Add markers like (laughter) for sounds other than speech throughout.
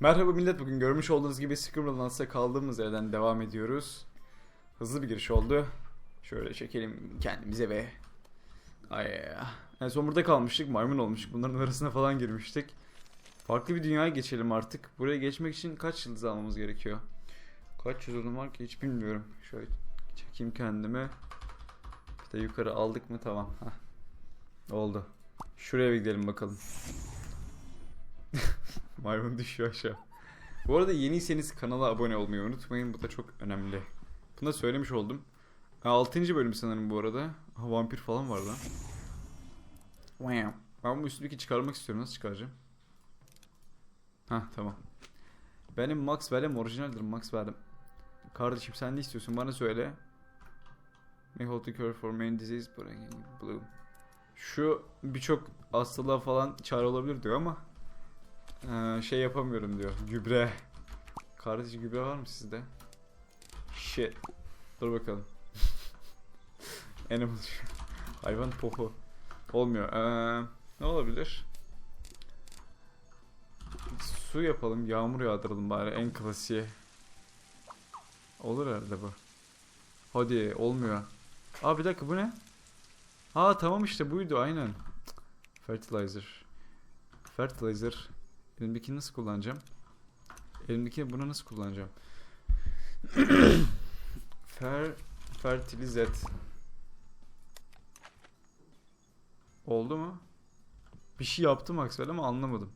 Merhaba millet bugün görmüş olduğunuz gibi Scribblenauts'a kaldığımız yerden devam ediyoruz. Hızlı bir giriş oldu. Şöyle çekelim kendimize ve... Ay En son burada kalmıştık maymun olmuştuk bunların arasına falan girmiştik. Farklı bir dünyaya geçelim artık. Buraya geçmek için kaç yıldız almamız gerekiyor? Kaç yıldızım var ki hiç bilmiyorum. Şöyle çekeyim kendimi. İşte yukarı aldık mı tamam. Heh. Oldu. Şuraya bir gidelim bakalım. (laughs) Maymun düşüyor aşağı. Bu arada yeniyseniz kanala abone olmayı unutmayın. Bu da çok önemli. Bunu da söylemiş oldum. 6. bölüm sanırım bu arada. Ha, vampir falan var lan. Ben bu üstündeki çıkarmak istiyorum. Nasıl çıkaracağım? Ha tamam. Benim Max Valem orijinaldir Max Valem. Kardeşim sen ne istiyorsun bana söyle. May hold the cure for main disease blue. Şu birçok hastalığa falan çare olabilir diyor ama ee, şey yapamıyorum diyor. Gübre. Kardeşim gübre var mı sizde? Shit. Dur bakalım. (laughs) Animal. (laughs) Hayvan pohu. Olmuyor. Ee, ne olabilir? Su yapalım. Yağmur yağdıralım bari. En klasiği. Olur herhalde bu. Hadi olmuyor. Aa bir dakika bu ne? Aa tamam işte buydu aynen. Fertilizer. Fertilizer. Elimdekini nasıl kullanacağım? Elimdeki bunu nasıl kullanacağım? (coughs) Fer fertilizet. Oldu mu? Bir şey yaptım Maxwell ama anlamadım.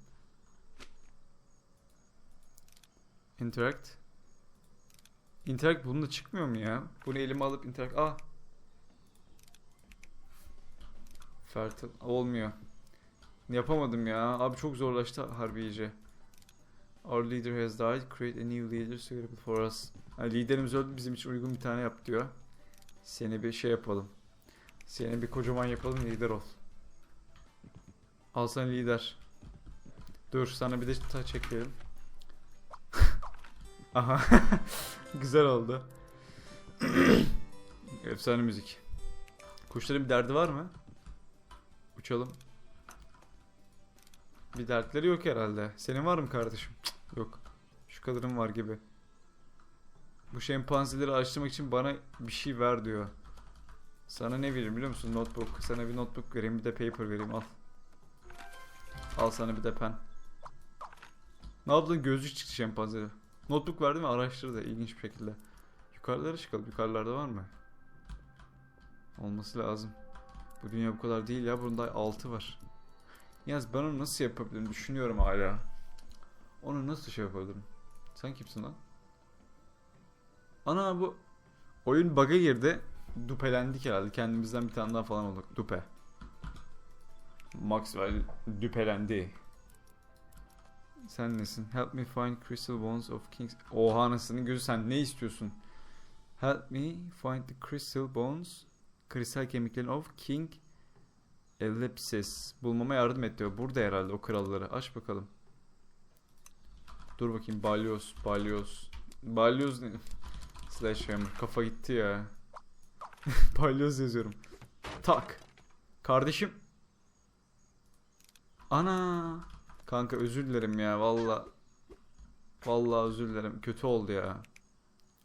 Interact. Interact bununla çıkmıyor mu ya? Bunu elime alıp interact... Aa! Fertil... Olmuyor. Yapamadım ya. Abi çok zorlaştı harbi iyice. Our leader has died. Create a new leader suitable for us. Ha, liderimiz öldü. Bizim için uygun bir tane yap diyor. Seni bir şey yapalım. Seni bir kocaman yapalım lider ol. Al sana lider. Dur sana bir de ta çekelim. (laughs) Aha. (laughs) Güzel oldu. (clears throat) Efsane müzik. Kuşların bir derdi var mı? Uçalım. Bir dertleri yok herhalde. Senin var mı kardeşim? Cık, yok. Şu kadarım var gibi. Bu şempanzeleri araştırmak için bana bir şey ver diyor. Sana ne vereyim biliyor musun? Notebook. Sana bir notebook vereyim bir de paper vereyim al. Al sana bir de pen. Ne yaptın? Gözlük çıktı şempanzede. Notebook verdim ve araştırdı ilginç bir şekilde. Yukarılara çıkalım. Yukarılarda var mı? Olması lazım. Bu dünya bu kadar değil ya. Bunda 6 var. Yalnız ben onu nasıl yapabilirim düşünüyorum hala. Onu nasıl şey yapabilirim? Sen kimsin lan? Ana bu oyun bug'a girdi. Dupelendik herhalde. Kendimizden bir tane daha falan olduk. Dupe. Maxwell düpelendi. Sen nesin? Help me find crystal bones of kings. Oha anasının gözü sen ne istiyorsun? Help me find the crystal bones. Kristal kemiklerin of king Ellipsis. Bulmama yardım et diyor. Burada herhalde o kralları. Aç bakalım. Dur bakayım. Balyoz. Balyoz. Balyoz ne? (laughs) Sledgehammer. Kafa gitti ya. (laughs) Balyoz yazıyorum. Tak. Kardeşim. Ana. Kanka özür dilerim ya. Valla. Valla özür dilerim. Kötü oldu ya.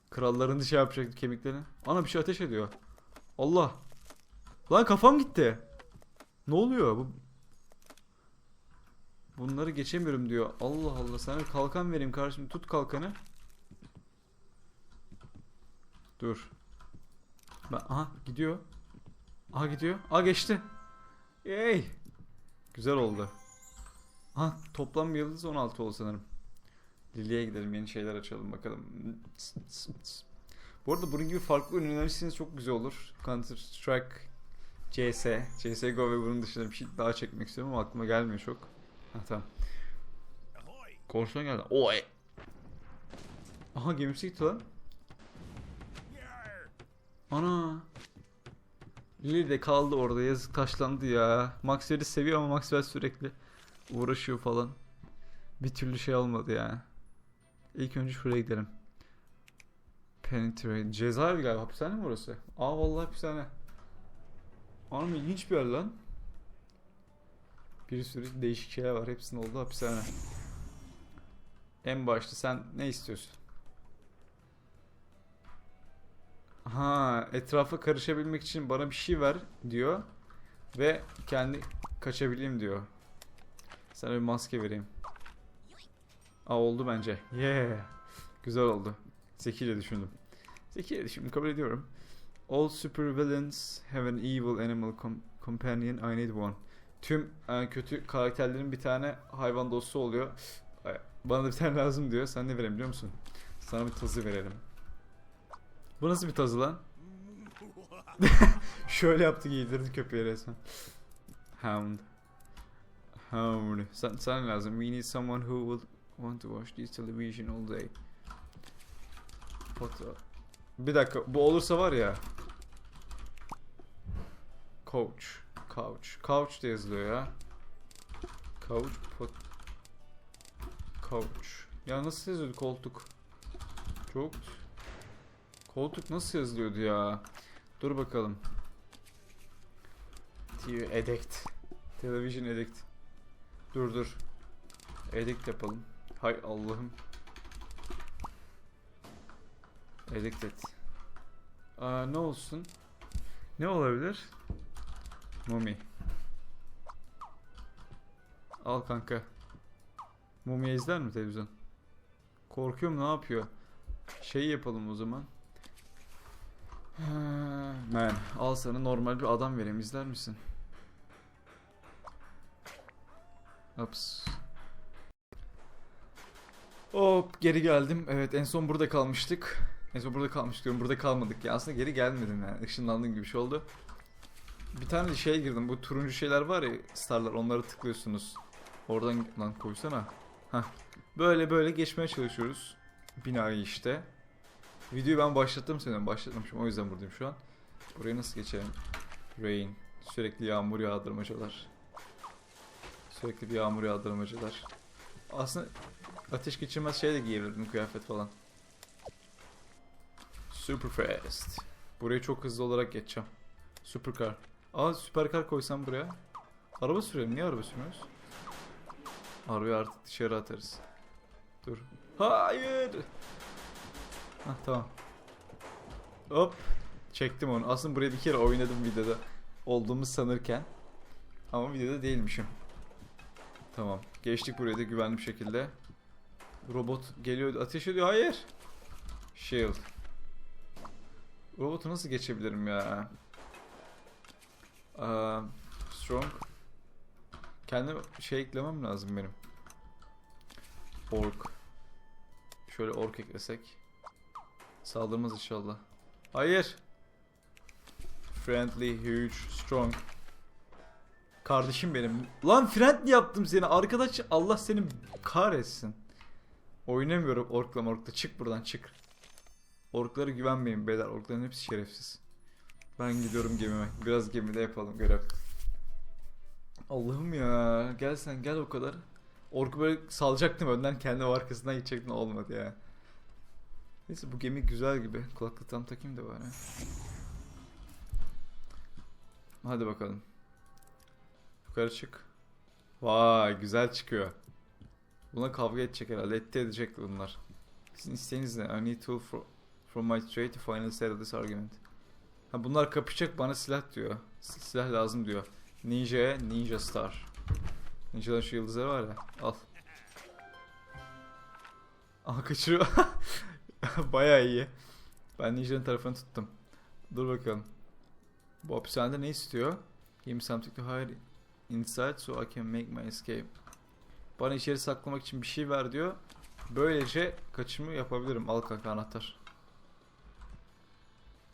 Kralların şey yapacaktı kemiklerini. Ana bir şey ateş ediyor. Allah. Lan kafam gitti. Ne oluyor bu? Bunları geçemiyorum diyor. Allah Allah sana bir kalkan vereyim kardeşim. Tut kalkanı. Dur. Ben, aha gidiyor. Aha gidiyor. Aha geçti. Yey. Güzel oldu. Aha toplam yıldız 16 oldu sanırım. Lily'e gidelim yeni şeyler açalım bakalım. Bu arada bunun gibi farklı oyun önerirseniz çok güzel olur. Counter Strike CS, CSGO ve bunun dışında bir şey daha çekmek istiyorum ama aklıma gelmiyor çok. Ha tamam. Korsan geldi. Oy. Aha gemisi gitti lan. Ana. Lily de kaldı orada yazık taşlandı ya. Maxwell'i seviyor ama Maxwell sürekli uğraşıyor falan. Bir türlü şey olmadı ya. İlk önce şuraya gidelim. Penetrate. Cezaevi galiba. Hapishane mi orası? Aa vallahi hapishane. Anam ilginç bir yer lan. Bir sürü değişik şeyler var. Hepsinin olduğu hapishane. En başta sen ne istiyorsun? Ha, etrafa karışabilmek için bana bir şey ver diyor ve kendi kaçabileyim diyor. Sana bir maske vereyim. Aa oldu bence. Yeah. Güzel oldu. Zekice düşündüm. Zekice düşündüm kabul ediyorum. All super villains have an evil animal com- companion. I need one. Tüm e, kötü karakterlerin bir tane hayvan dostu oluyor. Ay, Bana da bir tane lazım diyor. Sen ne vereyim biliyor musun? Sana bir tazı verelim. Bu nasıl bir tazı lan? (laughs) Şöyle yaptı giydirdi köpeği resmen. Hound. Hound. Sen, sen lazım. We need someone who will want to watch this television all day. Foto. Bir dakika. Bu olursa var ya. Coach. Couch. Couch da yazılıyor ya. Couch. Pot. Couch. Ya nasıl yazıyordu koltuk? Çok. Koltuk nasıl yazılıyordu ya? Dur bakalım. TV Addict. Television Addict. Dur dur. Addict yapalım. Hay Allah'ım. Addicted. Aa, ne olsun? Ne olabilir? Mummy. Al kanka. Mumya izler mi televizyon? Korkuyorum ne yapıyor? Şey yapalım o zaman. (sighs) Man, al sana normal bir adam vereyim izler misin? Ups. Hop geri geldim. Evet en son burada kalmıştık. En burada kalmıştık diyorum. Burada kalmadık ya. Aslında geri gelmedim yani. Işınlandığım gibi bir şey oldu. Bir tane de şeye girdim. Bu turuncu şeyler var ya starlar onları tıklıyorsunuz. Oradan lan koysana. Hah. Böyle böyle geçmeye çalışıyoruz. Binayı işte. Videoyu ben başlattım senin başlatmamışım o yüzden buradayım şu an. Buraya nasıl geçelim? Rain. Sürekli yağmur yağdırmacalar. Sürekli bir yağmur yağdırmacalar. Aslında ateş geçirmez şey de giyebilirdim kıyafet falan. Super fast. Burayı çok hızlı olarak geçeceğim. Supercar. Aa süperkar koysam buraya. Araba sürelim. Niye araba sürmüyoruz? Arabayı artık dışarı atarız. Dur. Hayır. Hah tamam. Hop. Çektim onu. Aslında buraya bir kere oynadım videoda. Olduğumu sanırken. Ama videoda değilmişim. Tamam. Geçtik buraya da güvenli bir şekilde. Robot geliyor. Ateş ediyor. Hayır. Shield. Robotu nasıl geçebilirim ya? Aa, strong. Kendime şey eklemem lazım benim. Ork. Şöyle ork eklesek. Saldırmaz inşallah. Hayır. Friendly, huge, strong. Kardeşim benim. Lan friendly yaptım seni. Arkadaş Allah seni kahretsin. Oynamıyorum orkla morkla. Çık buradan çık. Orklara güvenmeyin beyler. Orkların hepsi şerefsiz. Ben gidiyorum gemime. Biraz gemide yapalım görev. Allah'ım ya. Gel sen gel o kadar. Orku böyle salacaktım önden kendi arkasından gidecektim olmadı ya. Neyse bu gemi güzel gibi. Kulaklık tam takayım da bari. Hadi bakalım. Yukarı çık. Vay güzel çıkıyor. Buna kavga edecek herhalde. Etti edecek bunlar. Sizin isteğiniz ne? I need tool for, from my trade to finally settle this argument. Ha bunlar kapışacak bana silah diyor. Silah lazım diyor. Ninja'ya Ninja Star. Ninja'ların şu yıldızları var ya. Al. Aa kaçırıyor. (laughs) Baya iyi. Ben Ninja'nın tarafını tuttum. Dur bakalım. Bu hapishanede ne istiyor? Give me something to hide inside so I can make my escape. Bana içeri saklamak için bir şey ver diyor. Böylece kaçımı yapabilirim. Al kanka anahtar.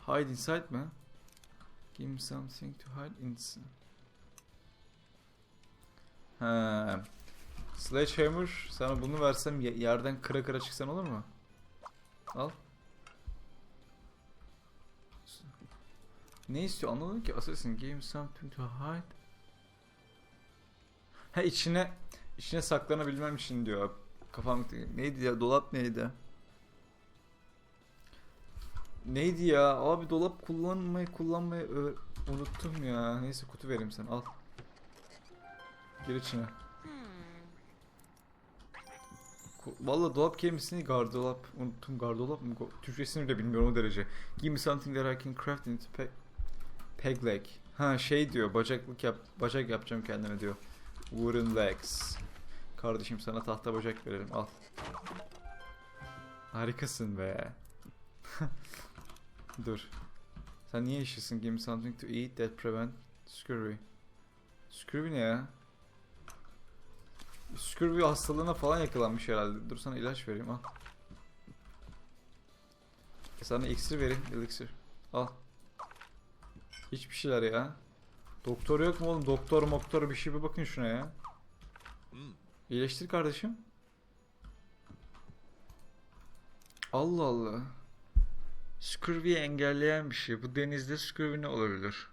Hide inside mi? Give me something to hide inside. He. Sledgehammer sana bunu versem ye- yerden kıra kıra çıksan olur mu? Al. Ne istiyor anlamadım ki Assassin give me something to hide. Ha içine içine saklanabilmem için diyor. Kafam neydi ya dolap neydi? Neydi ya? Abi dolap kullanmayı kullanmayı unuttum ya. Neyse kutu vereyim sana al. Gir içine. Valla dolap kelimesini gardolap. Unuttum gardolap mı? Türkçesini bile bilmiyorum o derece. Give me something that I can craft into peg, peg leg. Ha şey diyor bacaklık yap bacak yapacağım kendime diyor. Wooden legs. Kardeşim sana tahta bacak verelim al. Harikasın be. (laughs) Dur. Sen niye yaşlısın? Give me something to eat that prevent scurvy. Scurvy ne ya? Scurvy hastalığına falan yakalanmış herhalde. Dur sana ilaç vereyim al. Sana iksir vereyim. Elixir. Al. Hiçbir şeyler ya. Doktor yok mu oğlum? Doktor moktor bir şey bir bakın şuna ya. İyileştir kardeşim. Allah Allah. Scurvy'yi engelleyen bir şey. Bu denizde scurvy ne olabilir?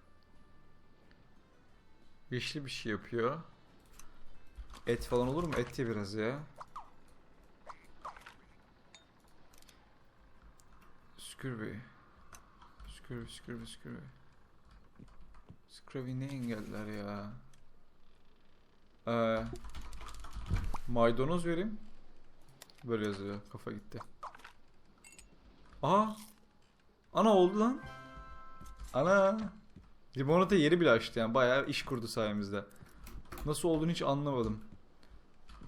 Yeşil bir şey yapıyor. Et falan olur mu? Et ye biraz ya. Scurvy. Scurvy, scurvy, scurvy. Scurvy ne engeller ya? Ee, maydanoz vereyim. Böyle yazıyor. Kafa gitti. Aa! Ana oldu lan. Ana! Limonata yeri bile açtı yani. Bayağı iş kurdu sayemizde. Nasıl olduğunu hiç anlamadım.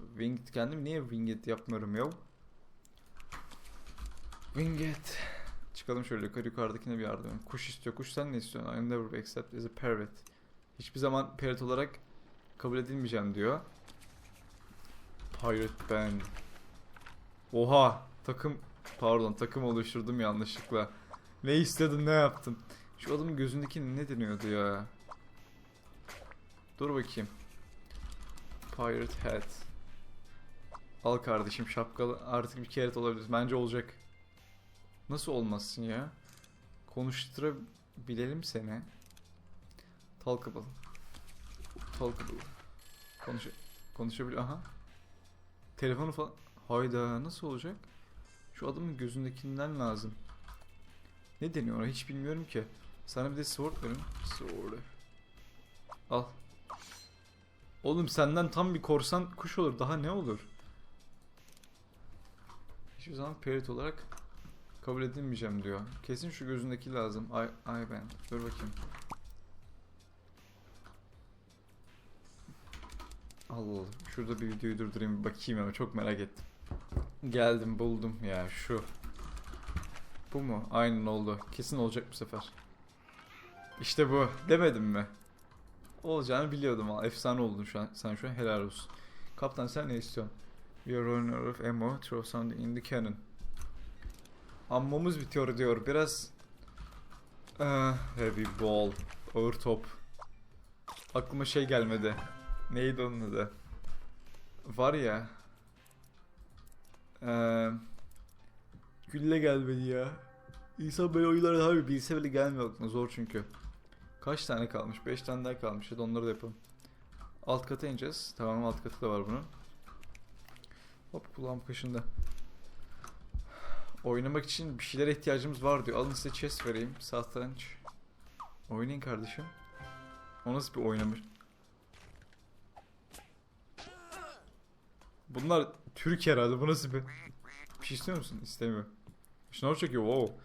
Winged kendim niye Winged yapmıyorum ya? Winged. Çıkalım şöyle yukarı yukarıdakine bir yardım. Kuş istiyor. Kuş sen ne istiyorsun? I never be accepted as a parrot. Hiçbir zaman parrot olarak kabul edilmeyeceğim diyor. Pirate Band. Oha! Takım pardon takım oluşturdum yanlışlıkla. Ne istedin ne yaptın? Şu adamın gözündeki ne deniyordu ya? Dur bakayım. Pirate Hat. Al kardeşim şapkalı artık bir kere olabilir. Bence olacak. Nasıl olmasın ya? Konuşturabilelim seni. Talkable. Talkable. Konuş konuşabilir. Aha. Telefonu falan. Hayda nasıl olacak? Şu adamın gözündekinden lazım. Ne deniyor ona hiç bilmiyorum ki. Sana bir de sword verin. Sword. Al. Oğlum senden tam bir korsan kuş olur. Daha ne olur? Hiçbir zaman parrot olarak kabul edilmeyeceğim diyor. Kesin şu gözündeki lazım. Ay, ay ben. Dur bakayım. Allah Allah. Şurada bir videoyu durdurayım bakayım ama çok merak ettim. Geldim buldum ya şu. Bu mu? Aynen oldu. Kesin olacak bu sefer. İşte bu. Demedim mi? Olacağını biliyordum ama efsane oldun şu an. Sen şu an helal olsun. Kaptan sen ne istiyorsun? We are running out of ammo. Throw something in the cannon. Ammomuz bitiyor diyor. Biraz Ah, heavy ball. Ağır top. Aklıma şey gelmedi. Neydi onun adı? Var ya. Eee Gülle gelmedi ya. İnsan böyle oyunları daha bir bilse bile gelmiyor aklına. Zor çünkü. Kaç tane kalmış? 5 tane daha kalmış. Hadi onları da yapalım. Alt kata ineceğiz. Tamam alt katı da var bunun. Hop kulağım kaşında. Oynamak için bir şeylere ihtiyacımız var diyor. Alın size chest vereyim. Satranç. Oynayın kardeşim. O nasıl bir oynamış? Bunlar Türk herhalde. Bu nasıl bir... Bir şey istiyor musun? İstemiyor. Şınav çekiyor. Wow.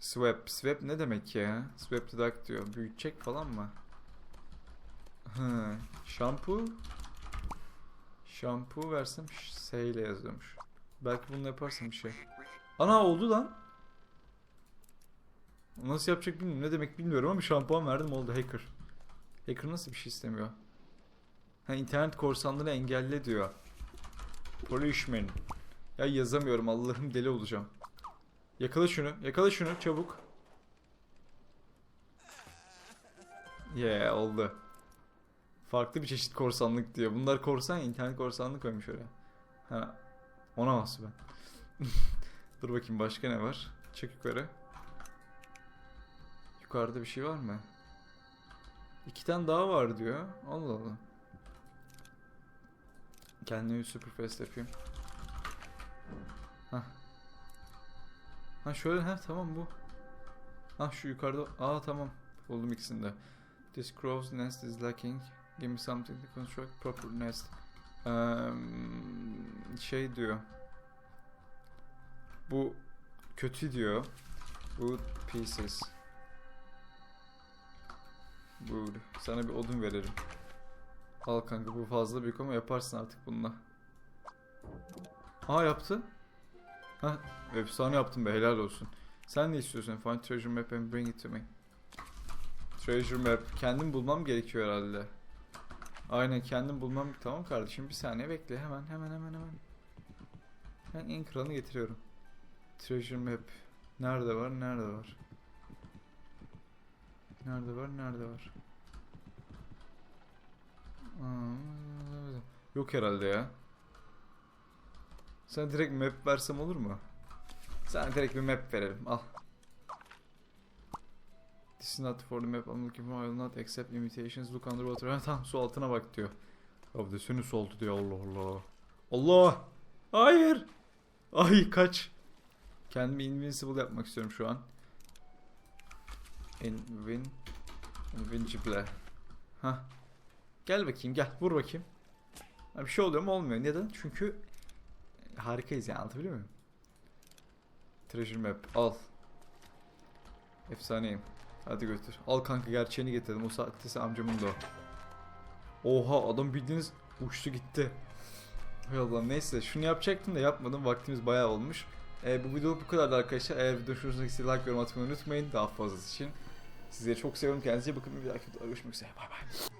Swap. Swap ne demek ya? Swap deduct diyor. Büyütecek falan mı? Şampu. Şampu versem S ile yazıyormuş. Belki bunu yaparsam bir şey. Ana oldu lan. Nasıl yapacak bilmiyorum. Ne demek bilmiyorum ama şampuan verdim oldu hacker. Hacker nasıl bir şey istemiyor? Ha internet korsanlığını engelle diyor. Polishman. Ya yazamıyorum Allah'ım deli olacağım. Yakala şunu. Yakala şunu çabuk. Yeah oldu. Farklı bir çeşit korsanlık diyor. Bunlar korsan internet korsanlık koymuş oraya. Ha. Ona nasıl ben. (laughs) Dur bakayım başka ne var? Çık yukarı. Yukarıda bir şey var mı? İki tane daha var diyor. Allah Allah. Kendime bir super fast yapayım. Hah. Ha şöyle ha tamam bu. Ha şu yukarıda. Aa tamam. Buldum ikisini de. This crow's nest is lacking. Give me something to construct proper nest. Um, şey diyor. Bu kötü diyor. Wood pieces. Wood. Sana bir odun veririm. Al kanka bu fazla büyük ama yaparsın artık bununla. Aa yaptı. Ha efsane yaptın be helal olsun. Sen ne istiyorsun? Find treasure map and bring it to me. Treasure map. Kendim bulmam gerekiyor herhalde. Aynen kendim bulmam. Tamam kardeşim bir saniye bekle hemen hemen hemen hemen. Ben en kralını getiriyorum. Treasure map. Nerede var? Nerede var? Nerede var? Nerede var? Yok herhalde ya. Sana direkt map versem olur mu? Sana direkt bir map verelim. Al. This is not for the map I'm looking for. I will not accept invitations. Look underwater. Ha, tamam su altına bak diyor. Abi de seni altı diyor Allah Allah. Allah! Hayır! Ay kaç. Kendimi invincible yapmak istiyorum şu an. Invin... Invincible. Ha. Gel bakayım gel vur bakayım. Bir şey oluyor mu olmuyor. Neden? Çünkü harikayız yani anlatabiliyor muyum? Treasure map al. Efsaneyim. Hadi götür. Al kanka gerçeğini getirdim. O saatte amcamın da. Oha adam bildiğiniz uçtu gitti. Hay Allah neyse şunu yapacaktım da yapmadım. Vaktimiz bayağı olmuş. Ee, bu video bu kadardı arkadaşlar. Eğer video hoşunuza gittiyse like yorum atmayı unutmayın. Daha fazlası için. Sizleri çok seviyorum. Kendinize bakın. Bir dahaki videoda görüşmek üzere. Bay bay.